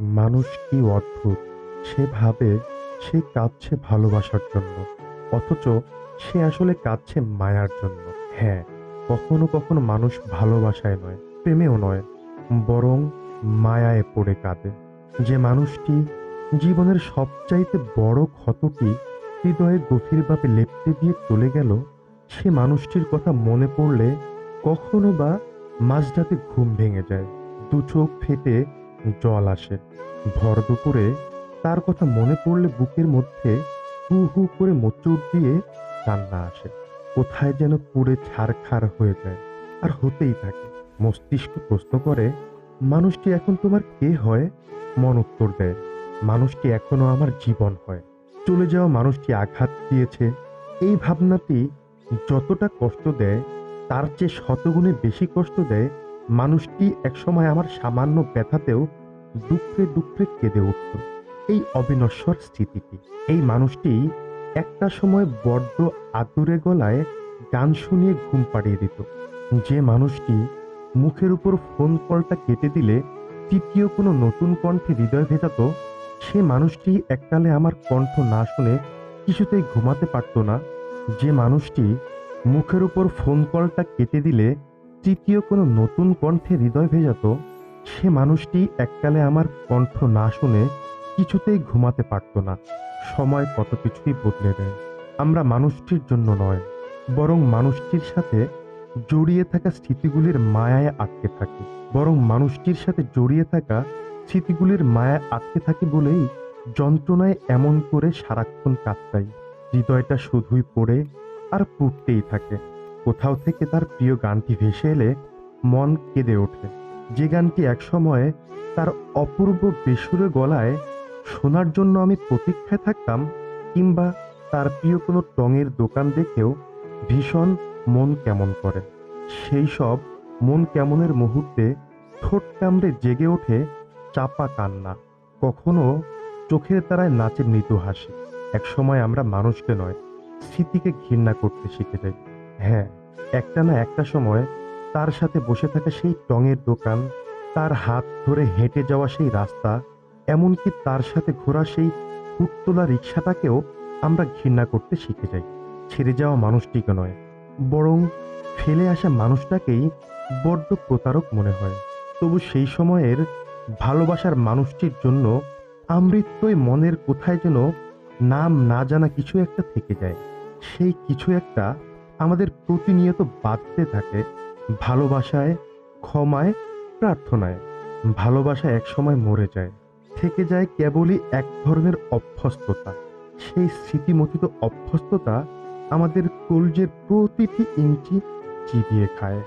মানুষ কি অদ্ভুত? সে ভাবে সে কাঁদছে ভালোবাসার জন্য, অথচ সে আসলে কাঁদছে মায়ার জন্য। হ্যাঁ কখনো কখনো মানুষ ভালোবাসায় নয়, প্রেমেও নয়, বরং মায়ায় পড়ে কাঁদে। যে মানুষটি জীবনের সবচাইতে বড় ক্ষতটি হৃদয়ে গভীরভাবে লেপ্টে দিয়ে চলে গেল, সে মানুষটির কথা মনে পড়লে কখনো বা মাঝরাতে ঘুম ভেঙে যায়। দু চোখ ফেটে জল আসে। ভর দুপুরে তার কথা মনে পড়লে বুকের মধ্যে হু হু করে মোচড় দিয়ে কান্না আসে। কোথায় যেন পুড়ে ছারখার হয়ে যায়। আর হতেই থাকে। মস্তিষ্ক প্রশ্ন করে, মানুষটি এখন তোমার কে হয়? মন উত্তর দেয়, মানুষটি এখনও আমার জীবন হয়। চলে যাওয়া মানুষটি আঘাত দিয়েছে। এই ভাবনাটি যতটা কষ্ট দেয়, তার চেয়ে শতগুণে বেশি কষ্ট দেয় মানুষটি একসময় আমার সামান্য ব্যথাতেও দুঃখে দুঃখে কেঁদে উঠত। এই অবিনশ্বর স্মৃতিটি। এই মানুষটি একটা সময় বড্ড আদুরে গলায় গান শুনিয়ে ঘুম পাড়িয়ে দিত। যে মানুষটি মুখের উপর ফোন কলটা কেটে দিলে তৃতীয় কোনো নতুন কণ্ঠে হৃদয় ভেজাত, সে মানুষটি এককালে আমার কণ্ঠ না শুনে কিছুতেই ঘুমাতে পারত না। যে মানুষটি মুখের উপর ফোন কলটা কেটে দিলে তৃতীয় কোনো নতুন কণ্ঠে হৃদয় ভেজাত, সে মানুষটি এককালে আমার কণ্ঠ না শুনে কিছুতেই ঘুমাতে পারত না। সময় কত কিছুই বদলে দেয়। আমরা মানুষটির জন্য নয়, বরং মানুষটির সাথে জড়িয়ে থাকা স্মৃতিগুলির মায়ায় আটকে থাকি। বরং মানুষটির সাথে জড়িয়ে থাকা স্মৃতিগুলির মায়ায় আটকে থাকি বলেই যন্ত্রণায় এমন করে সারাক্ষণ কাঁদতাই হৃদয়টা শুধুই পড়ে আর পুড়তেই থাকে। কোথাও থেকে তার প্রিয় গানটি ভেসে এলে মন কেঁদে ওঠে যে গানটি একসময় তার অপূর্ব বেসুরে গলায় শোনার জন্য আমি প্রতীক্ষায় থাকতাম কিংবা তার প্রিয় কোনো টঙের দোকান দেখেও ভীষণ মন কেমন করে। সেই সব মন কেমনের মুহূর্তে ঠোঁট কামড়ে জেগে ওঠে চাপা কান্না। কখনো চোখের তারায় নাচে মৃদু হাসি। একসময় আমরা মানুষকে নয়, স্মৃতিকে ঘৃণা করতে শিখে যাই। হ্যাঁ একটা না একটা সময় তার সাথে বসে থাকা সেই টঙের দোকান, তার হাত ধরে হেঁটে যাওয়া সেই রাস্তা, এমনকি তার সাথে ঘোরা সেই ফুটতোলা রিক্সাটাকেও আমরা ঘৃণা করতে শিখে যাই। ছেড়ে যাওয়া মানুষটিকে নয়, বরং ফেলে আসা মানুষটাকেই বড্ড প্রতারক মনে হয়। তবু সেই সময়ের ভালোবাসার মানুষটির জন্য আমৃত্যই মনের কোথায় যেন নাম না জানা কিছু একটা থেকে যায়। সেই কিছু একটা আমাদের প্রতিনিয়ত বাঁধতে থাকে ভালোবাসায়, ক্ষমায়, প্রার্থনায়। ভালোবাসা একসময় মরে যায়, থেকে যায় কেবলই এক ধরনের অভ্যস্ততা। সেই স্মৃতিমথিত অভ্যস্ততা আমাদের কলজের প্রতিটি ইঞ্চি চিবিয়ে খায়।